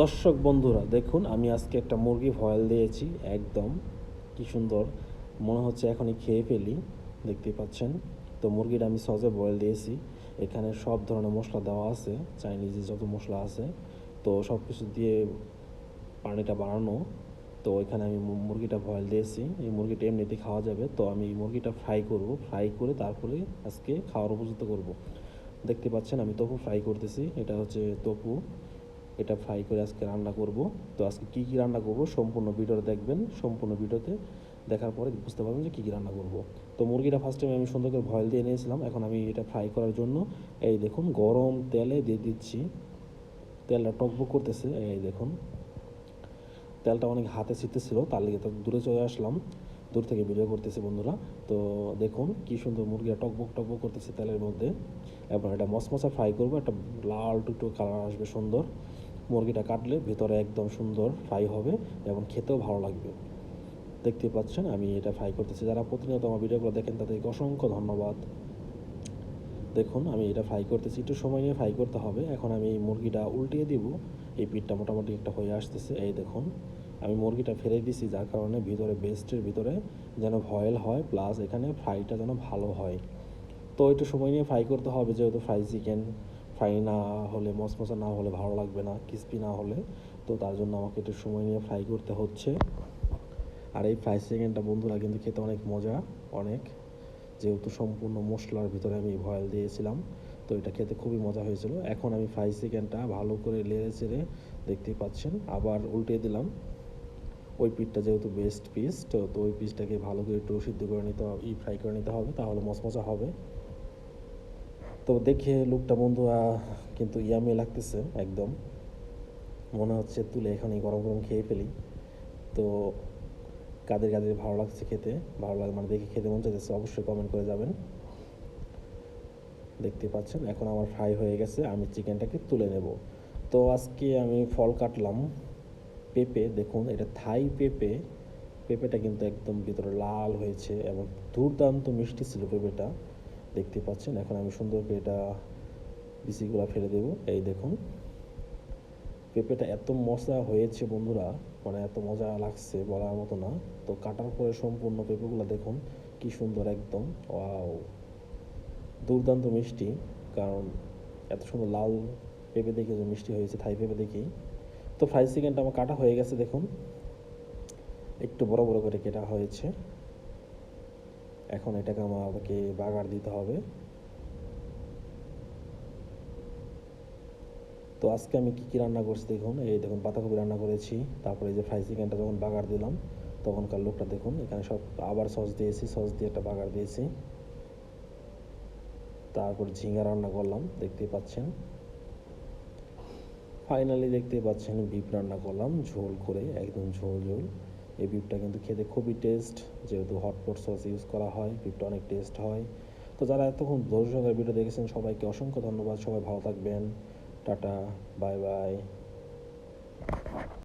দর্শক বন্ধুরা, দেখুন, আমি আজকে একটা মুরগি ভয়েল দিয়েছি, একদম কি সুন্দর, মনে হচ্ছে এখনই খেয়ে ফেলি, দেখতে পাচ্ছেন। তো মুরগিটা আমি সজে বয়েল দিয়েছি, এখানে সব ধরনের মশলা দেওয়া আছে চাইনিজে যত মশলা আছে, তো সব কিছু দিয়ে পানিটা বানানো, তো এখানে আমি মুরগিটা ভয়েল দিয়েছি, এই মুরগিটা এমনিতে খাওয়া যাবে, তো আমি এই মুরগিটা ফ্রাই করব ফ্রাই করে তারপরে আজকে খাওয়ার উপযুক্ত করব। দেখতে পাচ্ছেন, আমি তপু ফ্রাই করতেছি, এটা হচ্ছে তপু এটা ফ্রাই করে আজকে রান্না করব। তো আজকে কী কী রান্না করব সম্পূর্ণ ভিডিওটা দেখবেন, সম্পূর্ণ ভিডিওতে দেখার পরে বুঝতে পারবেন যে কী কী রান্না করব। তো মুরগিটা ফার্স্ট টাইম আমি সুন্দর করে ভয়েল দিয়ে নিয়েছিলাম, এখন আমি এটা ফ্রাই করার জন্য এই দেখুন গরম তেলে দিয়ে দিচ্ছি। তেলটা টকবক করতেছে, এই দেখুন। তেলটা অনেক হাতে ছিটতেছিল, তার লেগে তো দূরে চলে আসলাম, দূর থেকে ভিডিও করতেছে বন্ধুরা। তো দেখুন কি সুন্দর মুরগিটা টকবক টকবক করতেছে তেলের মধ্যে। এবার এটা মশমশা ফ্রাই করব, একটা লাল টুকটো কালার আসবে সুন্দর। মুরগিটা কাটলে ভিতরে একদম সুন্দর ফ্রাই হবে এবং খেতেও ভালো লাগবে। দেখতে পাচ্ছেন, আমি এটা ফ্রাই করতেছি। যারা প্রতিনিয়ত আমার ভিডিওগুলো দেখেন, তাদেরকে অসংখ্য ধন্যবাদ। দেখুন, আমি এটা ফ্রাই করতেছি। একটু সময় নিয়ে ফ্রাই করতে হবে। এখন আমি এই মুরগিটা উল্টিয়ে দিব। এই পিঠটা মোটামুটি একটা হয়ে আসতেছে। এই দেখুন, আমি মুরগিটা ফেলে দিছি, যার কারণে ভিতরে বেস্টের ভিতরে যেন ভয়েল হয় প্লাস এখানে ফ্রাইটা যেন ভালো হয়। তো একটু সময় নিয়ে ফ্রাই করতে হবে, যেহেতু ফ্রাই চিকেন ফ্রাই না হলে, মশমশা না হলে, ভালো লাগবে না ক্রিস্পি না হলে, তো তার জন্য আমাকে একটু সময় নিয়ে ফ্রাই করতে হচ্ছে। আর এই ফ্রাই চিকেনটা বন্ধুরা কিন্তু খেতে অনেক মজা, অনেক। যেহেতু সম্পূর্ণ মশলার ভিতরে আমি ভয়েল দিয়েছিলাম, তো এটা খেতে খুবই মজা হয়েছিল। এখন আমি ফ্রাই চিকেনটা ভালো করে লেড়ে চেড়ে দেখতেই পাচ্ছেন, আবার উল্টে দিলাম। ওই পিঠটা যেহেতু বেস্ট পিস তো ওই পিসটাকে ভালো করে একটু সিদ্ধ করে নিতে হবে, ই ফ্রাই করে নিতে হবে, তাহলে মচমচা হবে। তো দেখে লুকটা বন্ধুরা কিন্তু ইয়ামি লাগতেছে একদম। মনে হচ্ছে তুলে এখানে গরম গরম খেয়ে ফেলি। তো কাদের কাদের ভালো লাগছে খেতে? ভালো লাগে মানে দেখে খেতে মন চাইতেছে, অবশ্যই কমেন্ট করে যাবেন। দেখতে পাচ্ছেন, এখন আমার ফ্রাই হয়ে গেছে, আমি চিকেনটাকে তুলে নেব। তো আজকে আমি ফল কাটলাম পেঁপে, দেখুন, এটা থাই পেঁপে। পেঁপেটা কিন্তু একদম ভিতরে লাল হয়েছে এবং দুর্দান্ত মিষ্টি ছিল পেঁপেটা। দেখতে পাচ্ছেন, এখন আমি সুন্দর করে এটা বিচিগুলো ফেলে দেবো। এই দেখুন, পেঁপেটা এত মজা হয়েছে বন্ধুরা মানে এত মজা লাগছে বলার মতো না। তো কাটার পরে সম্পূর্ণ পেঁপেগুলো দেখুন, কি সুন্দর একদম, ওয়াও। দুর্দান্ত মিষ্টি, কারণ এত সুন্দর লাল পেঁপে দেখে যে মিষ্টি হয়েছে, থাই পেঁপে দেখেই। তো ফ্রাই চিকেনটা আমার কাটা হয়ে গেছে, দেখুন। একটু বড় বড় করে কেটা হয়েছে। এখন এটাকে আমাকে বাগার দিতে হবে। তো আজকে আমি কী কী রান্না করছি দেখুন, এই দেখুন পাতাকপি রান্না করেছি, তারপরে এই যে ফ্রাই চিকেনটা যখন বাগার দিলাম, তখনকার লোকটা দেখুন, এখানে সব আবার সস দিয়েছি সস দিয়ে একটা বাগার দিয়েছি। তারপর ঝিঙ্গা রান্না করলাম, দেখতেই পাচ্ছেন। ফাইনালি দেখতে পাচ্ছেন, বিফ রান্না করলাম, ঝোল করে, একদম ঝোল ঝোল। এই বিফটা কিন্তু খেতে খুবই টেস্ট যেহেতু হটপট সস ইউজ করা হয় বিফটা অনেক টেস্ট হয়। তো যারা এতক্ষণ ধৈর্য সহকারে ভিডিও দেখেছেন, সবাইকে অসংখ্য ধন্যবাদ। সবাই ভালো থাকবেন। Tata bye bye